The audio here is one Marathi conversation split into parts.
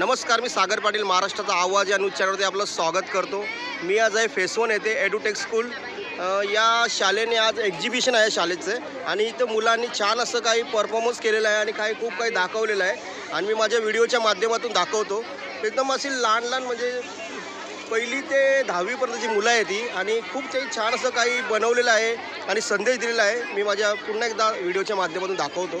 नमस्कार मी सागर पाटील महाराष्ट्राचा आवाज या न्यूज चॅनलवरती आपलं स्वागत करतो मी आज आहे फेसवन येथे एडुटेक स्कूल या शाळेने आज एक्झिबिशन आहे शाळेचं आणि इथं मुलांनी छान असं काही परफॉर्मन्स केलेलं आहे आणि काही खूप काही दाखवलेलं आहे आणि मी माझ्या व्हिडिओच्या माध्यमातून दाखवतो एकदम असे लहान लहान म्हणजे पहिली ते दहावीपर्यंतची मुलं आहे ती आणि खूप ते छान असं काही बनवलेलं आहे आणि संदेश दिलेला आहे मी माझ्या पुन्हा एकदा व्हिडिओच्या माध्यमातून दाखवतो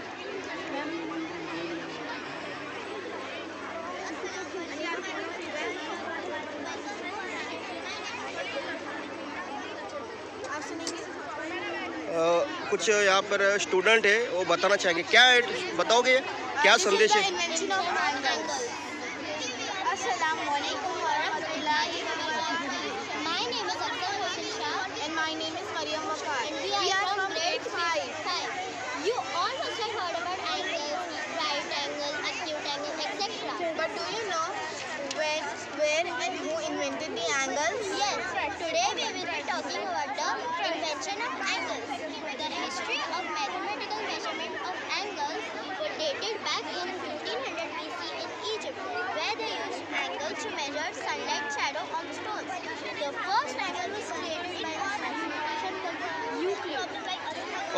कुछ यहाँ पर स्टूडेंट है वो बताना चाहेंगे क्या है बताओगे क्या संदेश है But do you know when, where and who invented the angles? Yes. Today we will be talking about the invention of angles. history of mathematical measurement of angles were dated back in 1500 BC in Egypt, where they used angles to measure sunlight shadow on stones. The first angle was created by Euclid.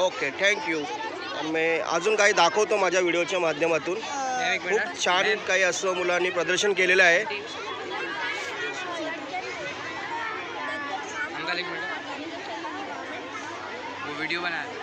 Okay thank you मी अजून काही दाखवतो माझ्या व्हिडिओच्या माध्यमातून खूप छान काही असं मुलांनी प्रदर्शन केलेलं आहे वीडियो बनाया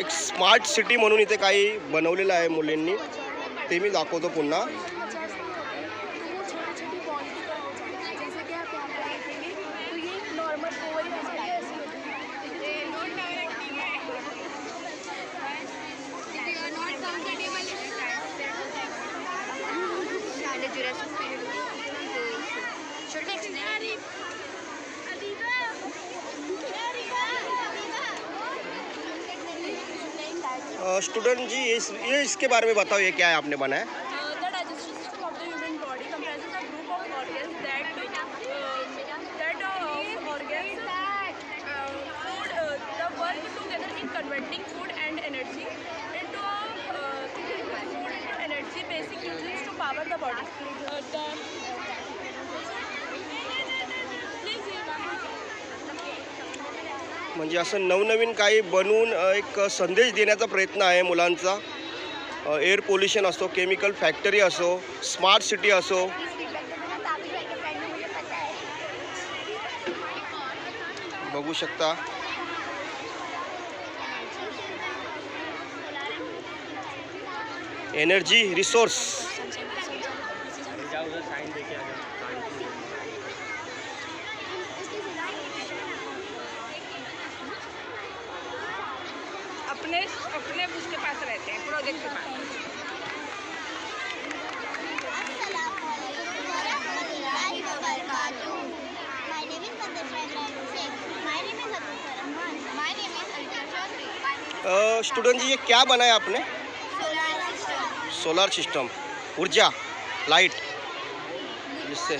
एक स्मार्ट सिटी म्हणून इथे काही बनवलेलं आहे मुलींनी ते मी दाखवतो पुन्हा स्टूडेंट जी इस, ये इसके बारे में बताओ ये क्या है आपने बनाया uh, म्हणजे असं नवनवीन काही बनवून एक संदेश देण्याचा प्रयत्न आहे मुलांचा एअर पोल्युशन असो केमिकल फॅक्टरी असो स्मार्ट सिटी असो बघू शकता एनर्जी रिसोर्स अपने अपने उसके पास रहते हैं प्रोजेक्ट के पास स्टूडेंट जी ये क्या बनाया आपने सोलर सिस्टम ऊर्जा लाइट जिससे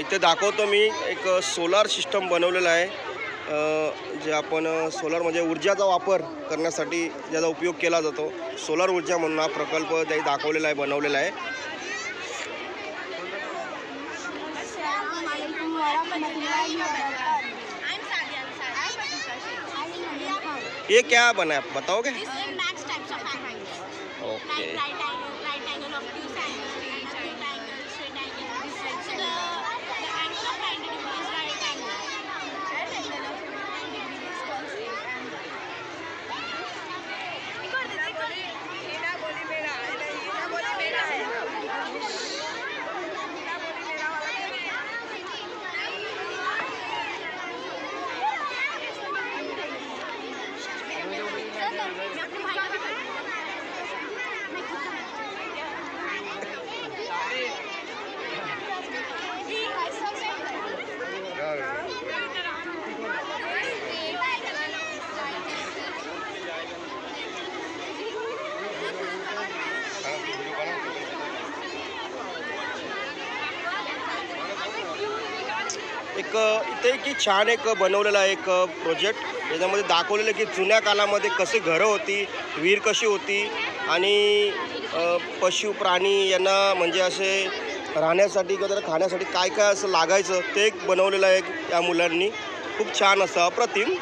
इतने दाखो तो मी एक सोलर सिस्टम बनवलेला आहे जे आपण सोलर म्हणजे ऊर्जाचा वापर करण्यासाठी ज्याचा उपयोग केला जातो सोलर ऊर्जा म्हणून हा प्रकल्प त्याही दाखवलेला आहे बनवलेला आहे ये क्या बना बताओगे ओके एक इथे की छान एक बनवलेला एक प्रोजेक्ट त्याच्यामध्ये दाखवलेलं की जुन्या काळामध्ये कसे घरं होती विहीर कशी होती आणि पशु प्राणी यांना म्हणजे असे राहण्यासाठी किंवा त्याला खाण्यासाठी काय काय असं लागायचं ते एक बनवलेलं आहे त्या मुलांनी खूप छान असं अप्रतिम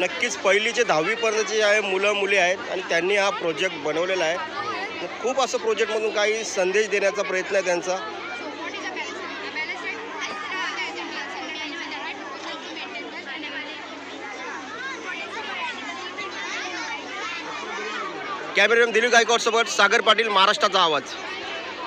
नक्कीच पहिली जे दहावीपर्यंत जे आहे मुलं मुली आहेत आणि त्यांनी हा प्रोजेक्ट बनवलेला आहे खूप असं प्रोजेक्टमधून काही संदेश देण्याचा प्रयत्न आहे त्यांचा कॅमेरामॅन दिलीप गायकवाड सोबत सागर पाटील महाराष्ट्राचा आवाज